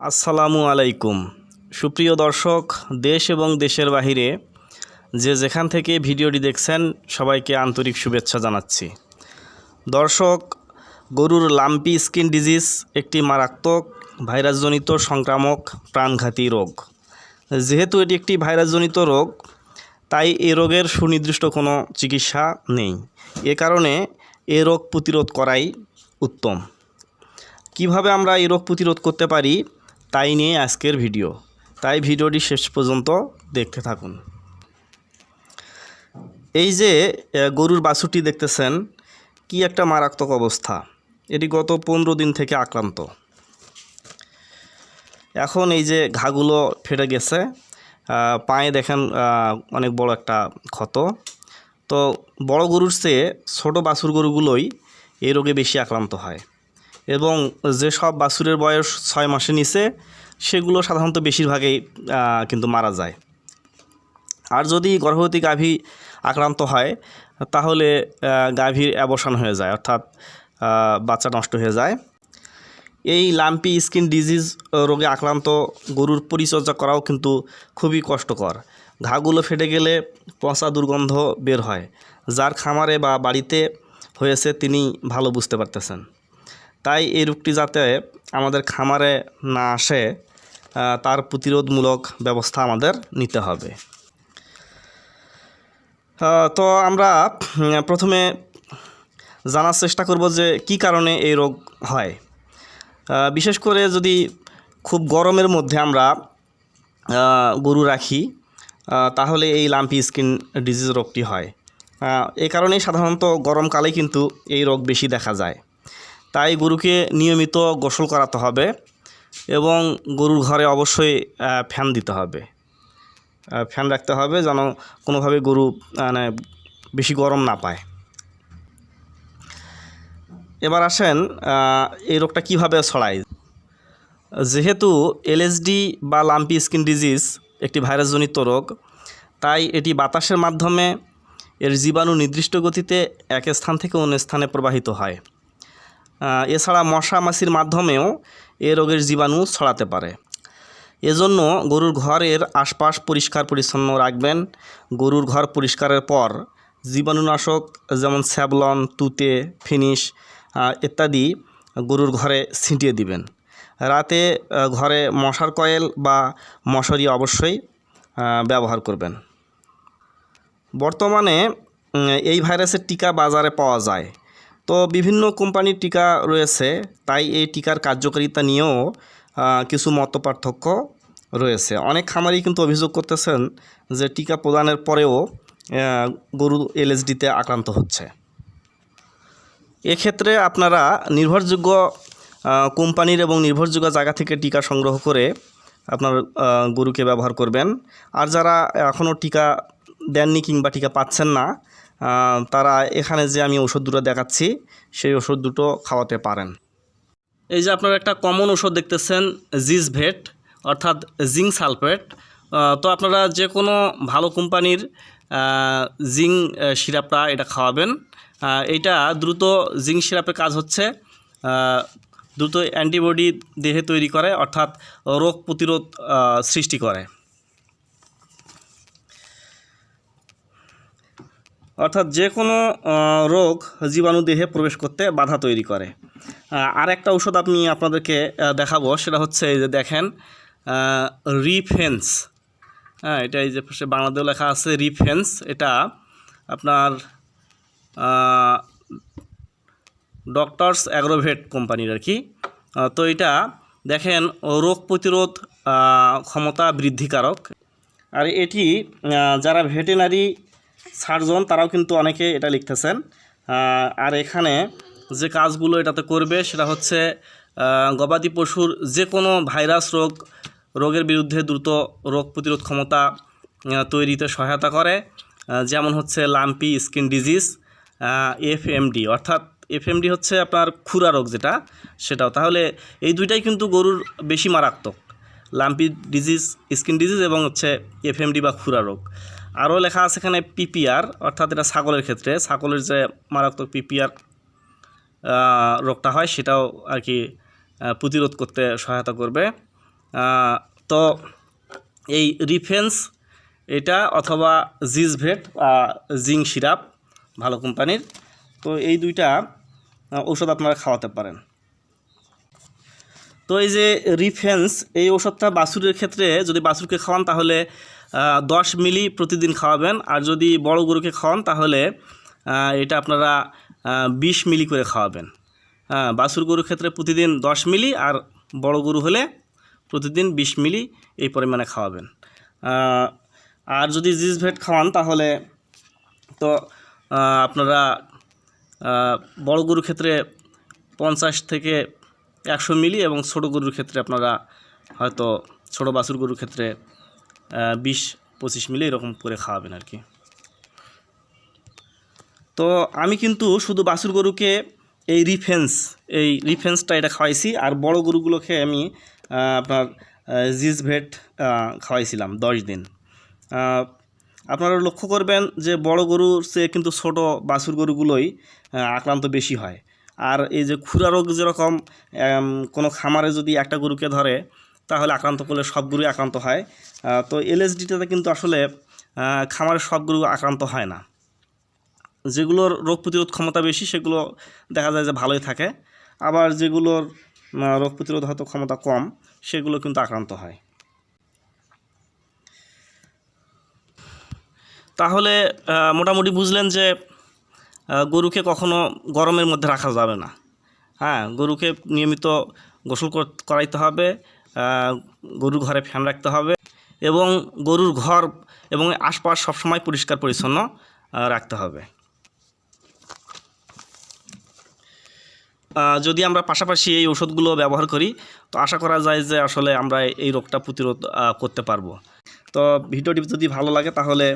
আসসালামু আলাইকুম। সুপ্রিয় দর্শক, দেশ এবং দেশের বাহিরে যে যেখান থেকে ভিডিওটি দেখছেন, সবাইকে আন্তরিক শুভেচ্ছা জানাচ্ছি। দর্শক, গরুর লাম্পি স্কিন ডিজিজ একটি মারাত্মক ভাইরাসজনিত সংক্রামক প্রাণঘাতী রোগ। যেহেতু এটি একটি ভাইরাসজনিত রোগ, তাই এ রোগের সুনির্দিষ্ট কোনো চিকিৎসা নেই। এ কারণে এ রোগ প্রতিরোধ করাই উত্তম। কীভাবে আমরা এই রোগ প্রতিরোধ করতে পারি? তাই নিয়ে আজকের ভিডিও। তাই ভিডিওটি শেষ পর্যন্ত দেখতে থাকুন। এই যে গরুর বাছুরটি দেখতেছেন, কি একটা মারাত্মক অবস্থা। এটি গত পনেরো দিন থেকে আক্রান্ত। এখন এই যে ঘাগুলো ফেটে গেছে পায়ে দেখেন অনেক বড় একটা ক্ষত। তো বড় গরুর চেয়ে ছোটো বাছুর গরুগুলোই এই রোগে বেশি আক্রান্ত হয়। এবং যেসব বাছুরের বয়স ছয় মাসের নিচে, সেগুলো সাধারণত বেশিরভাগই কিন্তু মারা যায়। আর যদি গর্ভবতী গাভী আক্রান্ত হয়, তাহলে গাভীর অ্যাবসান হয়ে যায়, অর্থাৎ বাচ্চা নষ্ট হয়ে যায়। এই লাম্পি স্কিন ডিজিজ রোগে আক্রান্ত গরুর পরিচর্যা করাও কিন্তু খুবই কষ্টকর। ঘাগুলো ফেটে গেলে পচা দুর্গন্ধ বের হয়, যার খামারে বা বাড়িতে হয়েছে তিনি ভালো বুঝতে পারতেছেন। তাই এই রোগটি যাতে আমাদের খামারে না আসে তার প্রতিরোধমূলক ব্যবস্থা আমাদের নিতে হবে। তো আমরা প্রথমে জানার চেষ্টা করব যে কি কারণে এই রোগ হয়। বিশেষ করে যদি খুব গরমের মধ্যে আমরা গরু রাখি তাহলে এই লাম্পি স্কিন ডিজিজ রোগটি হয়। এই কারণেই সাধারণত গরমকালে কিন্তু এই রোগ বেশি দেখা যায়। তাই গরুকে নিয়মিত গোসল করাতে হবে এবং গরুর ঘরে অবশ্যই ফ্যান দিতে হবে। ফ্যান রাখতে হবে যেন কোনোভাবে গরু মানে বেশি গরম না পায়। এবার আসেন এই রোগটা কীভাবে ছড়ায়? যেহেতু এলএসডি বা লাম্পি স্কিন ডিজিজ একটি ভাইরাসজনিত রোগ, তাই এটি বাতাসের মাধ্যমে এর জীবাণু নির্দিষ্ট গতিতে এক স্থান থেকে অন্য স্থানে প্রবাহিত হয়। এছাড়া মশা মাছির মাধ্যমেও এ রোগের জীবাণু ছড়াতে পারে। এজন্য গরুর ঘরের আশপাশ পরিষ্কার পরিচ্ছন্ন রাখবেন। গরুর ঘর পরিষ্কারের পর জীবাণুনাশক যেমন স্যাবলন, তুতে, ফিনিশ ইত্যাদি গরুর ঘরে ছিটিয়ে দিবেন। রাতে ঘরে মশার কয়েল বা মশারি অবশ্যই ব্যবহার করবেন। বর্তমানে এই ভাইরাসের টিকা বাজারে পাওয়া যায়। তো বিভিন্ন কোম্পানির টিকা রয়েছে, তাই এই টিকার কার্যকারিতা নিয়েও কিছু মত রয়েছে। অনেক খামারি কিন্তু অভিযোগ করতেছেন যে টিকা প্রদানের পরেও গরু এলএসডিতে আক্রান্ত হচ্ছে। এক্ষেত্রে আপনারা নির্ভরযোগ্য কোম্পানির এবং নির্ভরযোগ্য জায়গা থেকে টিকা সংগ্রহ করে আপনার গরুকে ব্যবহার করবেন। আর যারা এখনও টিকা দেননি কিংবা টিকা পাচ্ছেন না তারা এখানে যে আমি ওষুধ দুটো দেখাচ্ছি, সেই ওষুধ দুটো খাওয়াতে পারেন। এই যে আপনারা একটা কমন ওষুধ দেখতেছেন জিজ ভেট অর্থাৎ জিঙ্ক সালফেট তো আপনারা যে কোনো ভালো কোম্পানির জিঙ্ক সিরাপটা এটা খাওয়াবেন। এটা দ্রুত জিঙ্ক সিরাপের কাজ হচ্ছে দ্রুত অ্যান্টিবডি দেহে তৈরি করে, অর্থাৎ রোগ প্রতিরোধ সৃষ্টি করে। অর্থাৎ যে কোনো রোগ জীবাণু দেহে প্রবেশ করতে বাধা তৈরি করে। আর একটা ঔষধ আপনি আপনাদেরকে দেখাবো, সেটা হচ্ছে এই যে দেখেন রিফেন্স। হ্যাঁ এটা এই যে পাশে বাংলাদেশ লেখা আছে, রিফেন্স। এটা আপনার ডক্টরস অ্যাগ্রোভেট কোম্পানির আর কি। তো এটা দেখেন, রোগ প্রতিরোধ ক্ষমতা বৃদ্ধিকারক। আর এটি যারা ভেটেনারি সার্জন, তারাও কিন্তু অনেকে এটা লিখতেছেন। আর এখানে যে কাজগুলো এটাতে করবে সেটা হচ্ছে গবাদি পশুর যে কোনো ভাইরাস রোগ, রোগের বিরুদ্ধে দ্রুত রোগ প্রতিরোধ ক্ষমতা তৈরিতে সহায়তা করে। যেমন হচ্ছে লাম্পি স্কিন ডিজিজ এফএমডি, অর্থাৎ এফএমডি হচ্ছে আপনার খুরা রোগ যেটা, সেটাও। তাহলে এই দুইটাই কিন্তু গরুর বেশি মারাত্মক, লাম্পি ডিজিজ, স্কিন ডিজিজ এবং হচ্ছে এফএমডি বা খুরা রোগ। আরও লেখা আছে এখানে পিপিআর, অর্থাৎ এটা ছাগলের ক্ষেত্রে। ছাগলের যে মারাত্মক পিপিআর রোগটা হয়, সেটাও আর কি প্রতিরোধ করতে সহায়তা করবে। তো এই রিফেন্স, এটা অথবা জিজভেট জিং সিরাপ, ভালো কোম্পানির। তো এই দুইটা ঔষধ আপনারা খাওয়াতে পারেন। তো এই যে রিফেন্স এই ওষুধটা বাছুরের ক্ষেত্রে যদি বাছুরকে খাওয়ান, তাহলে দশ মিলি প্রতিদিন খাওয়াবেন। আর যদি বড় গরুকে খাওয়ান, তাহলে এটা আপনারা বিশ মিলি করে খাওয়াবেন। হ্যাঁ বাছুর গরুর ক্ষেত্রে প্রতিদিন দশ মিলি, আর বড় গরু হলে প্রতিদিন বিশ মিলি এই পরিমাণে খাওয়াবেন। আর যদি জিজভেট খাওয়ান, তাহলে, তো আপনারা বড় গরুর ক্ষেত্রে পঞ্চাশ থেকে একশো মিলি এবং ছোটো গরুর ক্ষেত্রে আপনারা হয়তো ছোটো বাছুর গরুর ক্ষেত্রে বিশ, পঁচিশ মিলি এরকম করে খাওয়াবেন আর কি। তো আমি কিন্তু শুধু বাছুর গরুকে এই রিফেন্স এই রিফেন্সটা এটা খাওয়াইছি আর বড় গরুগুলোকে আমি আপনার জিজ ভেট খাওয়াইছিলাম দশ দিন। আপনারা লক্ষ্য করবেন যে বড় গরুর চেয়ে কিন্তু ছোট বাছুর গরুগুলোই আক্রান্ত বেশি হয়। আর এই যে খুরা রোগ যেরকম কোনো খামারে যদি একটা গরুকে ধরে, তাহলে আক্রান্ত করলে সব গরুই আক্রান্ত হয়। তো এলএসডিটাতে কিন্তু আসলে খামারের সব গরু আক্রান্ত হয় না। যেগুলোর রোগ প্রতিরোধ ক্ষমতা বেশি, সেগুলো দেখা যায় যে ভালোই থাকে। আবার যেগুলোর রোগ প্রতিরোধ হয়তো ক্ষমতা কম, সেগুলো কিন্তু আক্রান্ত হয়। তাহলে মোটামুটি বুঝলেন যে গরুকে কখনো গরমের মধ্যে রাখা যাবে না। হ্যাঁ গরুকে নিয়মিত গোসল কর- করাইতে হবে গরুর ঘরে ফ্যান রাখতে হবে এবং গরুর ঘর এবং আশপাশ সবসময় পরিষ্কার পরিচ্ছন্ন রাখতে হবে। যদি আমরা পাশাপাশি এই ওষুধগুলো ব্যবহার করি, তো আশা করা যায় যে আসলে আমরা এই রোগটা প্রতিরোধ করতে পারব। তো ভিডিওটি যদি ভালো লাগে তাহলে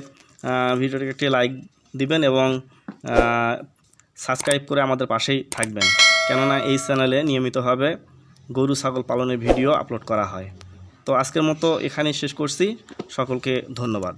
ভিডিওটিকে একটি লাইক দিবেন এবং সাবস্ক্রাইব করে আমাদের পাশেই থাকবেন। কেননা এই চ্যানেলে নিয়মিতভাবে গরু, ছাগল পালনের ভিডিও আপলোড করা হয়। তো আজকের মতো এখানেই শেষ করছি। সকলকে ধন্যবাদ।